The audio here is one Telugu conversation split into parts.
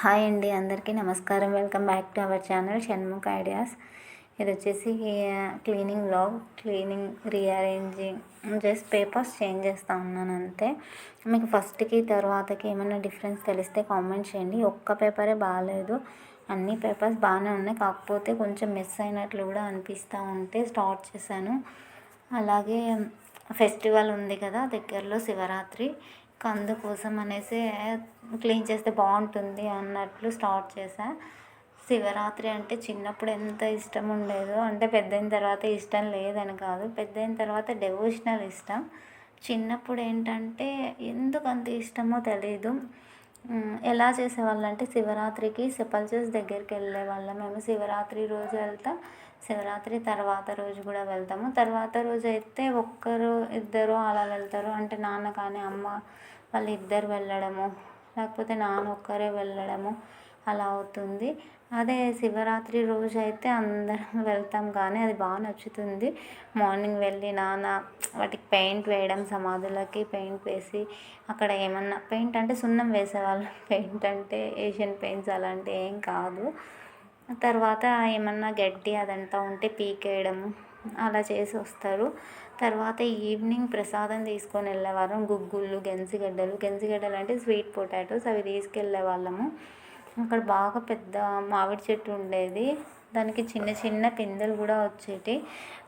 హాయ్ అండి అందరికీ నమస్కారం. Welcome back to our channel Shanmukh ideas. ఇది వచ్చేసి cleaning blog cleaning rearranging just papers change చేస్తూ ఉన్నాను అంతే. మీకు ఫస్ట్కి తర్వాతకి ఏమైనా డిఫరెన్స్ తెలిస్తే కామెంట్ చేయండి. ఒక్క పేపరే బాగాలేదు. అన్ని పేపర్స్ బాగానే ఉన్నాయి. కాకపోతే కొంచెం మిస్ అయినట్లు కూడా అనిపిస్తూ ఉంటే స్టార్ట్ చేశాను. అలాగే ఫెస్టివల్ ఉంది కదా దగ్గరలో శివరాత్రి. కందు కోసం అనేసి క్లీన్ చేస్తే బాగుంటుంది అన్నట్లు స్టార్ట్ చేశా. శివరాత్రి అంటే చిన్నప్పుడు ఎంత ఇష్టం ఉండేదో అంటే పెద్దయిన తర్వాత ఇష్టం లేదని కాదు పెద్దయిన తర్వాత డెవోషనల్ ఇష్టం. చిన్నప్పుడు ఏంటంటే ఎందుకు అంత ఇష్టమో తెలీదు. ఎలా చేసేవాళ్ళు అంటే శివరాత్రికి సెపల్చర్స్ దగ్గరికి వెళ్ళే వాళ్ళం. మేము శివరాత్రి రోజు వెళ్తాం. శివరాత్రి తర్వాత రోజు కూడా వెళ్తాము. తర్వాత రోజు అయితే ఒక్కరు ఇద్దరు అలా వెళ్తారు. అంటే నాన్న కానీ అమ్మ వాళ్ళు ఇద్దరు వెళ్ళడము. లేకపోతే నాన్న ఒక్కరే వెళ్ళడము. అలా అవుతుంది. అదే శివరాత్రి రోజు అయితే అందరం వెళ్తాం కానీ అది బాగా నచ్చుతుంది. మార్నింగ్ వెళ్ళి నాన్న వాటికి పెయింట్ వేయడం సమాధులకి పెయింట్ వేసి అక్కడ ఏమన్నా పెయింట్ అంటే సున్నం వేసేవాళ్ళం. పెయింట్ అంటే ఏషియన్ పెయింట్స్ అలాంటివి ఏం కాదు. తర్వాత ఏమన్నా గడ్డి అదంతా ఉంటే పీకేయడము అలా చేసి వస్తారు. తర్వాత ఈవినింగ్ ప్రసాదం తీసుకొని వెళ్ళేవాళ్ళం. గుగ్గుళ్ళు గెంజిగడ్డలు గెంజిగడ్డలు అంటే స్వీట్ పొటాటోస్ అవి తీసుకెళ్ళే వాళ్ళము. అక్కడ బాగా పెద్ద మామిడి చెట్టు ఉండేది. దానికి చిన్న చిన్న పిందెలు కూడా వచ్చేటి.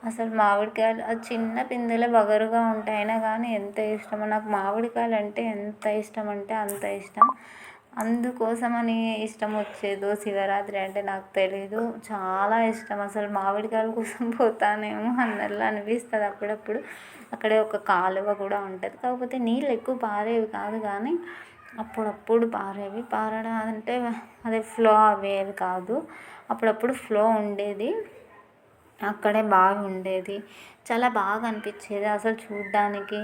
అసలు మామిడికాయలు ఆ చిన్న పిందెలే వగరుగా అయినా కానీ ఎంత ఇష్టమో నాకు మామిడికాయలు అంటే ఎంత ఇష్టం అంటే అంత ఇష్టం. అందుకోసమని ఇష్టం వచ్చేదో శివరాత్రి అంటే నాకు తెలీదు. చాలా ఇష్టం. అసలు మామిడికాయల కోసం పోతానేమో అన్నట్లు అనిపిస్తుంది అప్పుడప్పుడు. అక్కడే ఒక కాలువ కూడా ఉంటుంది. కాకపోతే నీళ్ళు ఎక్కువ పారేవి కాదు కానీ అప్పుడప్పుడు పారేవి. పారడం అంటే అదే ఫ్లో అవేవి కాదు. అప్పుడప్పుడు ఫ్లో ఉండేది. అక్కడే బాగా ఉండేది. చాలా బాగా అనిపించేది. అసలు చూడ్డానికి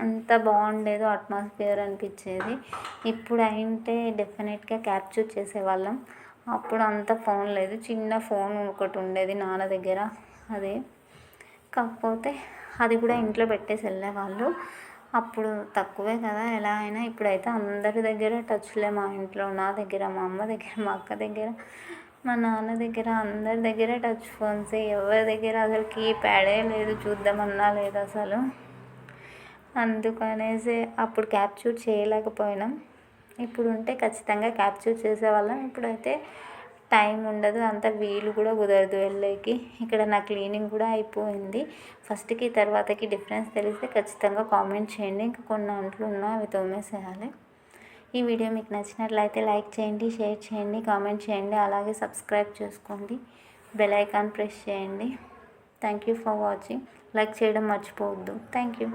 అంత బాగుండేదో అట్మాస్ఫియర్ అనిపించేది. ఇప్పుడు అయితే డెఫినెట్గా క్యాప్చర్ చేసేవాళ్ళం. అప్పుడు అంత ఫోన్ లేదు. చిన్న ఫోన్ ఒకటి ఉండేది నాన్న దగ్గర. అదే. కాకపోతే అది కూడా ఇంట్లో పెట్టేసి వెళ్ళేవాళ్ళు. అప్పుడు తక్కువే కదా ఎలా అయినా ఇప్పుడైతే అందరి దగ్గర టచ్లే మా ఇంట్లో నా దగ్గర మా అమ్మ దగ్గర మా అక్క దగ్గర మా నాన్న దగ్గర అందరి దగ్గర టచ్ ఫోన్స్ ఎవరి దగ్గర అసలు కీప్యాడే లేదు చూద్దామన్నా లేదు అసలు. అందుకనేసి అప్పుడు క్యాప్చర్ చేయలేకపోయినాం. ఇప్పుడు ఉంటే ఖచ్చితంగా క్యాప్చర్ చేసేవాళ్ళం. ఇప్పుడైతే టైం ఉండదు అంత వీలు కూడా కుదరదు వెళ్ళేకి. ఇక్కడ నా క్లీనింగ్ కూడా అయిపోయింది. ఫస్ట్కి తర్వాతకి డిఫరెన్స్ తెలిస్తే ఖచ్చితంగా కామెంట్ చేయండి. ఇంకా కొన్ని అంట్లు ఉన్నా అవి తోమేసేయాలి. ఈ వీడియో మీకు నచ్చినట్లయితే లైక్ చేయండి షేర్ చేయండి కామెంట్ చేయండి అలాగే సబ్స్క్రైబ్ చేసుకోండి. బెల్ ఐకాన్ ప్రెస్ చేయండి. Thank you for watching. Like చేయడం మర్చిపోవద్దు. Thank you.